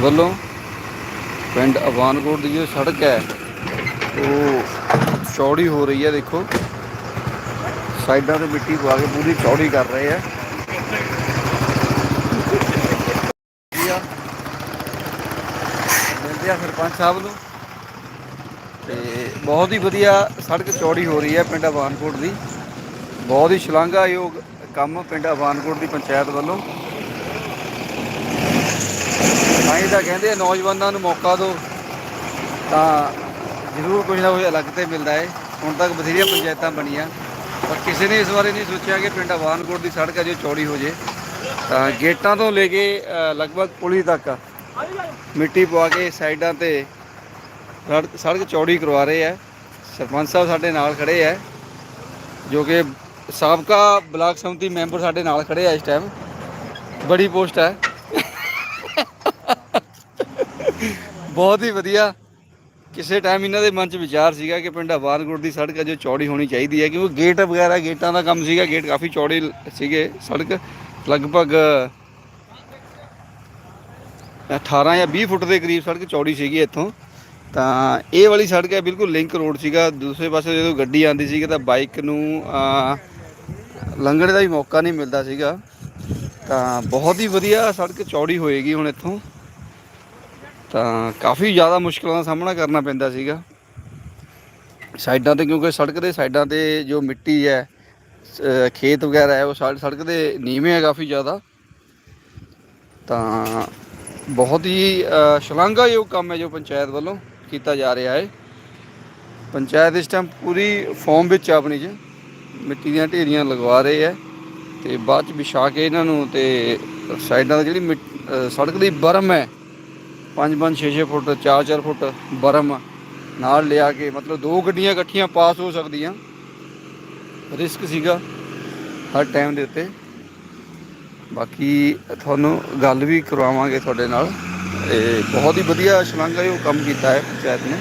ਵੱਲੋਂ ਪਿੰਡ ਅਵਾਨਕੋਟ ਦੀ ਜੋ ਸੜਕ ਹੈ, ਉਹ ਚੌੜੀ ਹੋ ਰਹੀ ਹੈ, ਦੇਖੋ। ਸਾਈਡਾਂ ਤੇ ਮਿੱਟੀ ਪਵਾ ਕੇ ਪੂਰੀ ਚੌੜੀ ਕਰ ਰਹੇ ਆ ਮਿਲਦੇ ਆ ਸਰਪੰਚ ਸਾਹਿਬ ਨੂੰ। ਤੇ ਬਹੁਤ ਹੀ ਵਧੀਆ ਸੜਕ ਚੌੜੀ ਹੋ ਰਹੀ ਹੈ ਪਿੰਡ ਅਵਾਨਕੋਟ ਦੀ। ਬਹੁਤ ਹੀ ਸ਼ਲਾਘਾਯੋਗ ਕੰਮ ਪਿੰਡ ਅਵਾਨਕੋਟ ਦੀ ਪੰਚਾਇਤ ਵੱਲੋਂ। ਤਾਂ ਹੀ ਤਾਂ ਕਹਿੰਦੇ ਨੌਜਵਾਨਾਂ ਨੂੰ ਮੌਕਾ ਦਿਓ। ਤਾਂ ਜ਼ਰੂਰ ਕੁਝ ਨਾ ਕੁਝ ਅਲੱਗ ਤੇ ਮਿਲਦਾ ਹੈ ਹੁਣ ਤੱਕ ਬਥੇਰੀਆਂ ਪੰਚਾਇਤਾਂ ਬਣੀਆਂ। ਪਰ ਕਿਸੇ ਨੇ ਇਸ ਬਾਰੇ ਨਹੀਂ ਸੋਚਿਆ ਕਿ ਪਿੰਡ ਅਵਾਨਕੋਟ ਦੀ ਸੜਕ ਹੈ ਜੋ ਚੌੜੀ ਹੋ ਜੇ। ਤਾਂ ਗੇਟਾਂ ਤੋਂ ਲੈ ਕੇ ਲਗਭਗ ਪੁਲੀ ਤੱਕ ਮਿੱਟੀ ਪਵਾ ਕੇ ਸਾਈਡਾਂ ਤੇ ਸੜਕ ਸੜਕ ਚੌੜੀ ਕਰਵਾ ਰਹੇ ਆ। ਸਰਪੰਚ ਸਾਹਿਬ ਸਾਡੇ ਨਾਲ ਖੜੇ ਆ, ਜੋ ਕਿ ਸਾਬਕਾ ਬਲਾਕ ਸਮਿਤੀ ਮੈਂਬਰ ਸਾਡੇ ਨਾਲ ਖੜੇ ਆ ਇਸ ਟਾਈਮ ਬੜੀ ਪੋਸਟ ਹੈ ਬਹੁਤ ਹੀ ਵਧੀਆ। ਕਿਸੇ ਟਾਈਮ ਇਹਨਾਂ ਦੇ ਮਨ 'ਚ ਵਿਚਾਰ ਸੀਗਾ ਕਿ ਪਿੰਡ ਅਵਾਨਗੁੜ ਦੀ ਸੜਕ ਅਜੇ ਚੌੜੀ ਹੋਣੀ ਚਾਹੀਦੀ ਹੈ, ਕਿਉਂਕਿ ਗੇਟ ਵਗੈਰਾ ਗੇਟਾਂ ਦਾ ਕੰਮ ਸੀਗਾ ਗੇਟ ਕਾਫੀ ਚੌੜੇ ਸੀਗੇ ਸੜਕ। ਲਗਭਗ 18 ਜਾਂ 20 ਫੁੱਟ ਦੇ ਕਰੀਬ ਸੜਕ ਚੌੜੀ ਸੀਗੀ ਇੱਥੋਂ। ਤਾਂ ਇਹ ਵਾਲੀ ਸੜਕ ਹੈ, ਬਿਲਕੁਲ ਲਿੰਕ ਰੋਡ ਸੀਗਾ। ਦੂਸਰੇ ਪਾਸੇ ਜਦੋਂ ਗੱਡੀ ਆਉਂਦੀ ਸੀਗੀ ਤਾਂ ਬਾਈਕ ਨੂੰ ਲੰਘਣ ਦਾ ਵੀ ਮੌਕਾ ਨਹੀਂ ਮਿਲਦਾ ਸੀਗਾ। ਤਾਂ ਬਹੁਤ ਹੀ ਵਧੀਆ ਸੜਕ ਚੌੜੀ ਹੋਏਗੀ ਹੁਣ ਇੱਥੋਂ। ਤਾਂ ਕਾਫੀ ਜ਼ਿਆਦਾ ਮੁਸ਼ਕਲਾਂ ਦਾ ਸਾਹਮਣਾ ਕਰਨਾ ਪੈਂਦਾ ਸੀਗਾ। ਸਾਈਡਾਂ ਤੇ ਕਿਉਂਕਿ ਸੜਕ ਦੇ ਸਾਈਡਾਂ ਤੇ ਜੋ ਮਿੱਟੀ ਹੈ ਖੇਤ ਵਗੈਰਾ ਹੈ, ਉਹ ਸੜਕ ਦੇ ਨੀਵੇਂ ਹੈ ਕਾਫੀ ਜ਼ਿਆਦਾ। ਤਾਂ ਬਹੁਤ ਹੀ ਸ਼ਲਾਘਾਯੋਗ ਕੰਮ ਹੈ ਜੋ ਪੰਚਾਇਤ ਵੱਲੋਂ ਕੀਤਾ ਜਾ ਰਿਹਾ ਹੈ। ਪੰਚਾਇਤ ਇਸ ਟਾਈਮ ਪੂਰੀ ਫਾਰਮ ਵਿੱਚ ਆਪਣੀ ਚ। ਮਿੱਟੀ ਦੀਆਂ ਢੇਰੀਆਂ ਲਗਵਾ ਰਹੇ ਹੈ ਤੇ ਬਾਅਦ ਚ ਵਿਛਾ ਕੇ ਇਹਨਾਂ ਨੂੰ ਤੇ ਸਾਈਡਾਂ ਦਾ ਜਿਹੜੀ ਮਿੱਟ- ਸੜਕ ਦੀ ਬਰਮ ਹੈ 5-5 6-6 ਫੁੱਟ 4-4 ਫੁੱਟ ਬਰਮ ਨਾਲ ਲਿਆ ਕੇ, ਮਤਲਬ ਦੋ ਗੱਡੀਆਂ ਇਕੱਠੀਆਂ ਪਾਸ ਹੋ ਸਕਦੀਆਂ। ਰਿਸਕ ਸੀਗਾ ਹਰ ਟਾਈਮ ਦੇ ਉੱਤੇ। ਬਾਕੀ ਤੁਹਾਨੂੰ ਗੱਲ ਵੀ ਕਰਵਾਵਾਂਗੇ ਤੁਹਾਡੇ ਨਾਲ। ਇਹ ਬਹੁਤ ਹੀ ਵਧੀਆ ਸ਼ਲਾਘਾਯੋਗ ਕੰਮ ਕੀਤਾ ਹੈ ਪੰਚਾਇਤ ਨੇ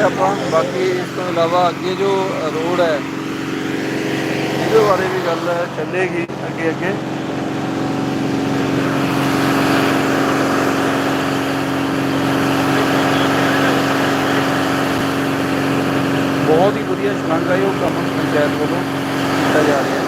ਤਾਂ ਦੇਖ ਰਹੇ ਆਪਾਂ ਬਾਕੀ ਇਸ ਤੋਂ ਇਲਾਵਾ ਅੱਗੇ ਜੋ ਰੋਡ ਹੈ ਇਹਦੇ ਬਾਰੇ ਵੀ ਗੱਲ ਚੱਲੇਗੀ ਅੱਗੇ ਅੱਗੇ ਬਹੁਤ ਹੀ ਵਧੀਆ ਸ਼ਲਾਘਾਯੋਗ ਕੰਮ ਪੰਚਾਇਤ ਵੱਲੋਂ ਕੀਤਾ ਜਾ ਰਿਹਾ ਹੈ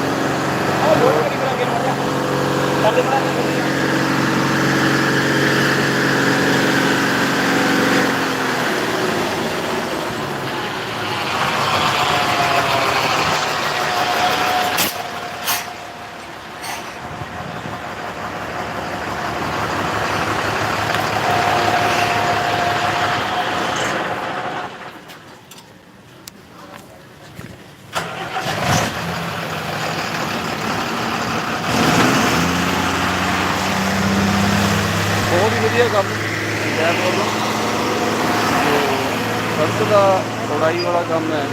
ਬਹੁਤ ਹੀ ਵਧੀਆ ਕੰਮ। ਪੰਚਾਇਤ ਵੱਲੋਂ ਤੇ ਸੜਕ ਦਾ ਚੌੜਾਈ ਵਾਲਾ ਕੰਮ ਹੈ।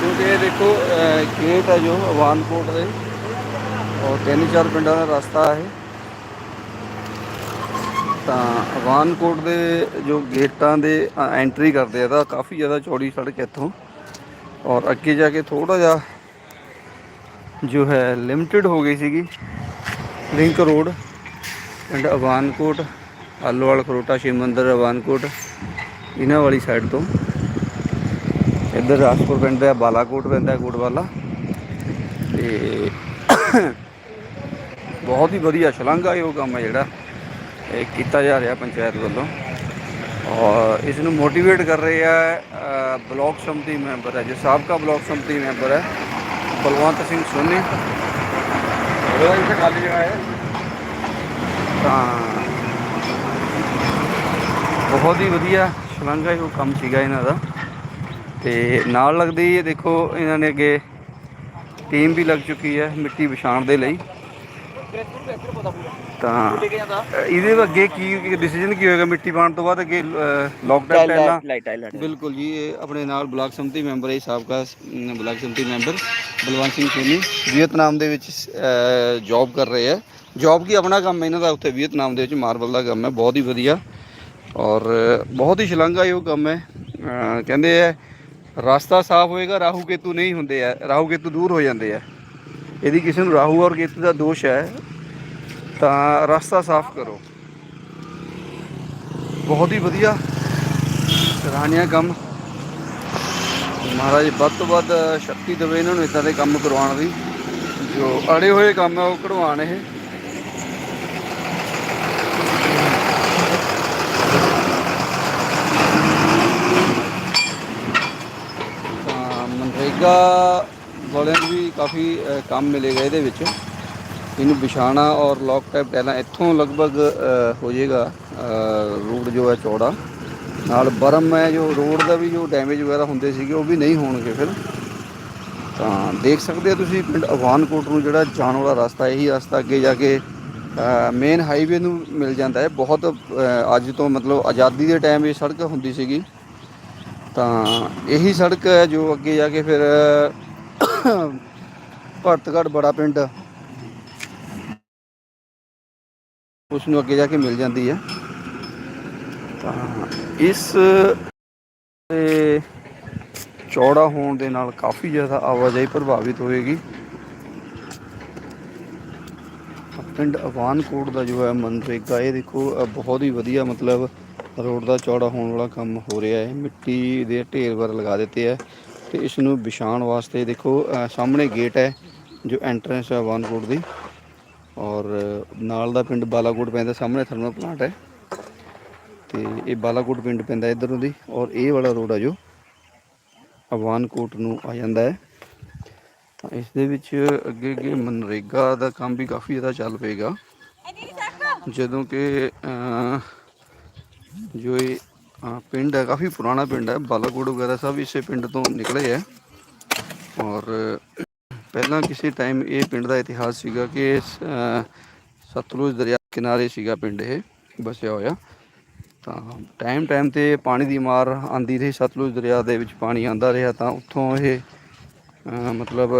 ਕਿਉਂਕਿ ਇਹ ਦੇਖੋ ਗੇਟ ਹੈ ਜੋ ਅਵਾਨਕੋਟ ਦੇ। ਔਰ ਤਿੰਨ ਚਾਰ ਪਿੰਡਾਂ ਦਾ ਰਸਤਾ ਹੈ। ਤਾਂ ਅਵਾਨਕੋਟ ਦੇ ਜੋ ਗੇਟਾਂ ਦੇ ਐਂਟਰੀ ਕਰਦੇ ਆ ਤਾਂ ਕਾਫੀ ਜ਼ਿਆਦਾ ਚੌੜੀ ਸੜਕ ਇੱਥੋਂ। ਔਰ ਅੱਗੇ ਜਾ ਕੇ ਥੋੜਾ ਜਿਹਾ ਜੋ ਹੈ ਲਿਮਟਿਡ ਹੋ ਗਈ ਸੀਗੀ। ਲਿੰਕ ਰੋਡ ਪਿੰਡ ਅਵਾਨਕੋਟ। ਆਲੋਵਾਲ ਖਰੋਟਾ ਸ਼ਿਵ ਮੰਦਿਰ ਅਵਾਨਕੋਟ ਇਹਨਾਂ ਵਾਲੀ ਸਾਈਡ ਤੋਂ। ਇੱਧਰ ਰਾਜਪੁਰ ਪਿੰਡ ਦਾ ਬਾਲਾਕੋਟ ਪੈਂਦਾ ਕੋਟਵਾਲਾ। ਤੇ ਬਹੁਤ ਹੀ ਵਧੀਆ ਸ਼ਲਾਘਾਯੋਗ ਕੰਮ ਹੈ ਜਿਹੜਾ। ਇਹ ਕੀਤਾ ਜਾ ਰਿਹਾ ਪੰਚਾਇਤ ਵੱਲੋਂ। ਔਰ ਇਸ ਨੂੰ ਮੋਟੀਵੇਟ ਕਰ ਰਹੇ ਆ ਬਲਾਕ ਸੰਮਤੀ ਮੈਂਬਰ ਹੈ ਜੋ ਸਾਬਕਾ ਬਲਾਕ ਸੰਮਤੀ ਮੈਂਬਰ ਹੈ ਬਲਵੰਤ ਸਿੰਘ ਸੋਨੀ। ਉਹਦਾ ਇੱਥੇ ਖਾਲੀ ਜਗ੍ਹਾ ਹੈ। ਤਾਂ ਬਹੁਤ ਹੀ ਵਧੀਆ ਸ਼ਲਾਘਾਯੋਗ ਕੰਮ ਸੀਗਾ ਇਹਨਾਂ ਦਾ। ਤੇ ਨਾਲ ਲੱਗਦੀ ਇਹ ਦੇਖੋ ਇਹਨਾਂ ਨੇ ਅੱਗੇ ਟੀਮ ਵੀ ਲੱਗ ਚੁੱਕੀ ਹੈ ਮਿੱਟੀ ਵਿਛਾਉਣ ਦੇ ਲਈ। ਤਾਂ ਇਹਦੇ ਅੱਗੇ ਕੀ ਡਿਸੀਜਨ ਕੀ ਹੋਏਗਾ ਮਿੱਟੀ ਪਾਉਣ ਤੋਂ ਬਾਅਦ ਅੱਗੇ ਲੋਕਡਾਊਨ ਪਹਿਲਾਂ? ਬਿਲਕੁਲ ਜੀ ਇਹ ਆਪਣੇ ਨਾਲ ਬਲਾਕ ਸੰਮਤੀ ਮੈਂਬਰ ਹੈ ਸਾਬਕਾ ਬਲਾਕ ਸੰਮਤੀ ਮੈਂਬਰ ਬਲਵੰਤ ਸਿੰਘ ਸੋਨੀ। ਵੀਅਤਨਾਮ ਦੇ ਵਿੱਚ ਜੌਬ ਕਰ ਰਹੇ ਹੈ। ਜੌਬ ਕੀ ਆਪਣਾ ਕੰਮ ਹੈ ਇਹਨਾਂ ਦਾ ਉੱਥੇ ਵੀਅਤਨਾਮ ਦੇ ਵਿੱਚ ਮਾਰਬਲ ਦਾ ਕੰਮ ਹੈ ਬਹੁਤ ਹੀ ਵਧੀਆ। ਔਰ ਬਹੁਤ ਹੀ ਸ਼ਲਾਘਾਯੋਗ ਕੰਮ ਹੈ। ਕਹਿੰਦੇ ਆ ਰਸਤਾ ਸਾਫ਼ ਹੋਏਗਾ, ਰਾਹੂ ਕੇਤੂ ਨਹੀਂ ਹੁੰਦੇ ਆ ਰਾਹੂ ਕੇਤੂ ਦੂਰ ਹੋ ਜਾਂਦੇ ਆ ਇਹਦੀ ਕਿਸੇ ਨੂੰ ਰਾਹੂ ਔਰ ਕੇਤੂ ਦਾ ਦੋਸ਼ ਹੈ, ਤਾਂ ਰਸਤਾ ਸਾਫ਼ ਕਰੋ। ਬਹੁਤ ਹੀ ਵਧੀਆ ਸਰਾਹਨੀय ਕੰਮ। ਮਹਾਰਾਜ, ਵੱਧ ਤੋਂ ਵੱਧ ਸ਼ਕਤੀ ਦੇਵੇ ਇਹਨਾਂ ਨੂੰ ਇਦਾਂ ਦੇ ਕੰਮ ਕਰਵਾਉਣ ਦੀ, ਜੋ ਅੜੇ ਹੋਏ ਕੰਮ ਹੈ, ਉਹ ਕਢਵਾਉਣ ਇਹ ਤਾਂ ਮਨਰੇਗਾ ਵਾਲਿਆਂ ਨੂੰ ਵੀ ਕਾਫੀ ਕੰਮ ਮਿਲੇਗਾ ਇਹਦੇ ਵਿੱਚ। ਇਹਨੂੰ ਵਿਛਾਣਾ ਔਰ ਲੌਕ ਟੈਪ ਟੈਲਾਂ ਇੱਥੋਂ ਲਗਭਗ ਹੋ ਜਾਏਗਾ ਰੋਡ ਜੋ ਹੈ ਚੌੜਾ। ਨਾਲ ਬਰਮ ਹੈ, ਜੋ ਰੋਡ ਦਾ ਵੀ ਜੋ ਡੈਮੇਜ ਵਗੈਰਾ ਹੁੰਦੇ ਸੀਗੇ, ਉਹ ਵੀ ਨਹੀਂ ਹੋਣਗੇ ਫਿਰ। ਤਾਂ ਦੇਖ ਸਕਦੇ ਹੋ ਤੁਸੀਂ, ਪਿੰਡ ਅਵਾਨਕੋਟ ਨੂੰ ਜਿਹੜਾ ਜਾਣ ਵਾਲਾ ਰਸਤਾ, ਇਹੀ ਰਸਤਾ ਅੱਗੇ ਜਾ ਕੇ ਮੇਨ ਹਾਈਵੇ ਨੂੰ ਮਿਲ ਜਾਂਦਾ ਹੈ। ਬਹੁਤ ਅੱਜ ਤੋਂ ਮਤਲਬ ਆਜ਼ਾਦੀ ਦੇ ਟਾਈਮ ਇਹ ਸੜਕ ਹੁੰਦੀ ਸੀਗੀ। ਤਾਂ ਇਹੀ ਸੜਕ ਹੈ ਜੋ ਅੱਗੇ ਜਾ ਕੇ ਫਿਰ ਭਰਤਗੜ ਬੜਾ ਪਿੰਡ। ਉਸ ਨੂੰ ਅੱਗੇ ਜਾ ਕੇ ਮਿਲ ਜਾਂਦੀ ਹੈ। ਤਾਂ ਇਸ ਤੇ ਚੌੜਾ ਹੋਣ ਦੇ ਨਾਲ ਕਾਫੀ ਜ਼ਿਆਦਾ ਆਵਾਜਾਈ ਪ੍ਰਭਾਵਿਤ ਹੋਏਗੀ। ਪਿੰਡ ਅਵਾਨਕੋਟ ਦਾ ਜੋ ਹੈ ਮਨਰੇਗਾ, ਇਹ ਦੇਖੋ ਬਹੁਤ ਹੀ ਵਧੀਆ ਮਤਲਬ ਰੋਡ ਦਾ ਚੌੜਾ ਹੋਣ ਵਾਲਾ ਕੰਮ ਹੋ ਰਿਹਾ ਹੈ। ਮਿੱਟੀ ਦੇ ਢੇਰ ਵਰ ਲਗਾ ਦਿੱਤੇ ਹੈ ਤੇ ਇਸ ਨੂੰ ਵਿਛਾਉਣ ਵਾਸਤੇ ਦੇਖੋ ਸਾਹਮਣੇ ਗੇਟ ਹੈ ਜੋ ਐਂਟਰੈਂਸ ਹੈ ਅਵਾਨਕੋਟ ਦੀ ਔਰ ਨਾਲ ਦਾ ਪਿੰਡ ਬਾਲਾਕੋਟ ਪੈਂਦਾ, ਸਾਹਮਣੇ ਥਰਮਲ ਪਲਾਂਟ ਹੈ। ਤੇ ਇਹ ਬਾਲਾਕੋਟ ਪਿੰਡ ਪੈਂਦਾ ਇਧਰੋਂ ਦੀ ਔਰ ਇਹ ਵਾਲਾ ਰੋਡ ਆ ਜੋ ਅਵਾਨਕੋਟ ਨੂੰ ਆ ਜਾਂਦਾ ਹੈ। ਤਾਂ ਇਸ ਦੇ ਵਿੱਚ ਅੱਗੇ ਅੱਗੇ ਮਨਰੇਗਾ ਦਾ ਕੰਮ ਵੀ ਕਾਫੀ ਜ਼ਿਆਦਾ ਚੱਲ ਪਏਗਾ। ਜਦੋਂ ਕਿ ਅਹ, ਜੋ ਇਹ ਅਹ, ਪਿੰਡ ਹੈ ਕਾਫੀ ਪੁਰਾਣਾ ਪਿੰਡ ਹੈ। ਬਾਲਾਕੋਟ ਵਗੈਰਾ ਸਭ ਇਸੇ ਪਿੰਡ ਤੋਂ ਨਿਕਲੇ ਹੈ। ਔਰ ਪਹਿਲਾਂ ਕਿਸੇ ਟਾਈਮ ਇਹ ਪਿੰਡ ਦਾ ਇਤਿਹਾਸ ਸੀਗਾ ਕਿ ਸਤਲੁਜ ਦਰਿਆ ਕਿਨਾਰੇ ਸੀਗਾ ਪਿੰਡ ਇਹ ਵਸਿਆ ਹੋਇਆ। ਤਾਂ ਟਾਈਮ ਟਾਈਮ ਤੇ ਪਾਣੀ ਦੀ ਮਾਰ ਆਂਦੀ ਰਹੀ ਸਤਲੁਜ ਦਰਿਆ ਦੇ ਵਿੱਚ ਪਾਣੀ ਆਂਦਾ ਰਿਹਾ ਤਾਂ ਉੱਥੋਂ ਇਹ ਮਤਲਬ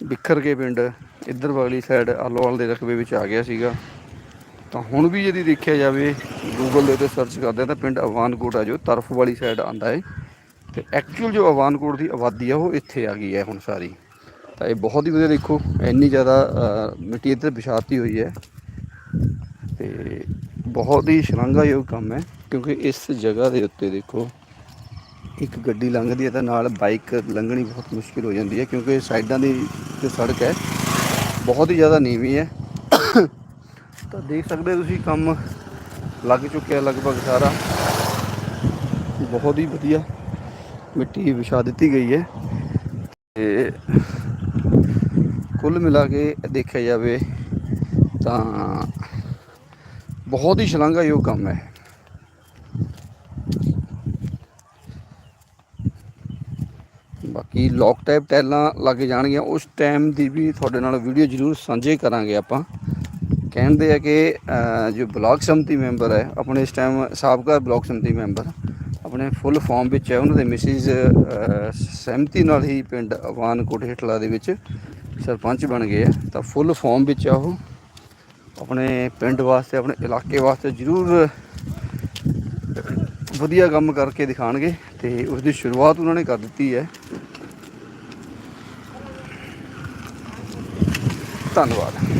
ਬਿਖਰ ਕੇ ਪਿੰਡ ਇੱਧਰ ਵਾਲੀ ਸਾਈਡ ਆਲੋਵਾਲ ਦੇ ਰਕਬੇ ਵਿੱਚ ਆ ਗਿਆ ਸੀਗਾ। ਤਾਂ ਹੁਣ ਵੀ যদি ਦੇਖਿਆ ਜਾਵੇ ਗੂਗਲ ਦੇ ਉੱਤੇ ਸਰਚ ਕਰਦੇ ਆ ਤਾਂ ਪਿੰਡ ਅਵਾਨਕੋਟ ਆ ਜੋ, ਤਰਫ ਵਾਲੀ ਸਾਈਡ ਆਂਦਾ ਹੈ ਤੇ ਐਕਚੁਅਲ ਜੋ ਅਵਾਨਕੋਟ ਦੀ ਆਬਾਦੀ ਆ, ਉਹ ਇੱਥੇ ਆ ਗਈ ਹੈ ਹੁਣ ਸਾਰੀ। ਤਾਂ ਇਹ ਬਹੁਤ ਹੀ ਵਧੀਆ ਦੇਖੋ, ਇੰਨੀ ਜ਼ਿਆਦਾ ਮਿੱਟੀ ਇੱਧਰ ਵਿਛਾਤੀ ਹੋਈ ਹੈ। ਤੇ ਬਹੁਤ ਹੀ ਸ਼ਲਾਘਾਯੋਗ ਕੰਮ ਹੈ, ਕਿਉਂਕਿ ਇਸ ਜਗ੍ਹਾ ਦੇ ਉੱਤੇ ਦੇਖੋ, ਇੱਕ ਗੱਡੀ ਲੰਘਦੀ ਹੈ ਤਾਂ ਨਾਲ ਬਾਈਕ ਲੰਘਣੀ ਬਹੁਤ ਮੁਸ਼ਕਿਲ ਹੋ ਜਾਂਦੀ ਹੈ, ਕਿਉਂਕਿ ਸਾਈਡਾਂ ਦੀ ਜੋ ਸੜਕ ਹੈ, ਬਹੁਤ ਹੀ ਜ਼ਿਆਦਾ ਨੀਵੀਂ ਹੈ। ਤਾਂ ਦੇਖ ਸਕਦੇ ਹੋ ਤੁਸੀਂ ਕੰਮ ਲੱਗ ਚੁੱਕਿਆ ਲਗਭਗ ਸਾਰਾ। ਬਹੁਤ ਹੀ ਵਧੀਆ ਮਿੱਟੀ ਵਿਛਾ ਦਿੱਤੀ ਗਈ ਹੈ। ਤੇ ਕੁੱਲ ਮਿਲਾ ਕੇ ਦੇਖਿਆ ਜਾਵੇ ਤਾਂ ਬਹੁਤ ਹੀ ਸ਼ਲਾਘਾਯੋਗ ਕੰਮ ਹੈ। ਬਾਕੀ ਲੌਕ ਟਾਈਪ ਟੈਲਾਂ ਲੱਗ ਜਾਣਗੀਆਂ। ਉਸ ਟਾਈਮ ਦੀ ਵੀ ਤੁਹਾਡੇ ਨਾਲ ਵੀਡੀਓ ਜ਼ਰੂਰ ਸਾਂਝੇ ਕਰਾਂਗੇ ਆਪਾਂ। ਕਹਿੰਦੇ ਆ ਕਿ ਜੋ ਬਲਾਕ ਸੰਮਤੀ ਮੈਂਬਰ ਹੈ, ਆਪਣੇ ਇਸ ਟਾਈਮ ਸਾਬਕਾ ਬਲਾਕ ਸੰਮਤੀ ਮੈਂਬਰ, ਆਪਣੇ ਫੁੱਲ ਫਾਰਮ ਵਿੱਚ ਹੈ, ਉਹਨਾਂ ਦੇ ਮਿਸਿਸ ਸਹਿਮਤੀ ਨਾਲ ਹੀ ਪਿੰਡ ਅਵਾਨਕੋਟ ਹੇਠਲਾ ਦੇ ਵਿੱਚ ਸਰਪੰਚ ਬਣ ਗਏ ਆ। ਤਾਂ ਫੁੱਲ ਫਾਰਮ ਵਿੱਚ ਆ ਉਹ। ਆਪਣੇ ਪਿੰਡ ਵਾਸਤੇ, ਆਪਣੇ ਇਲਾਕੇ ਵਾਸਤੇ ਜ਼ਰੂਰ ਵਧੀਆ ਕੰਮ ਕਰਕੇ ਦਿਖਾਣਗੇ ਤੇ ਉਸ ਦੀ ਸ਼ੁਰੂਆਤ ਉਹਨਾਂ ਨੇ ਕਰ ਦਿੱਤੀ ਹੈ। ਧੰਨਵਾਦ।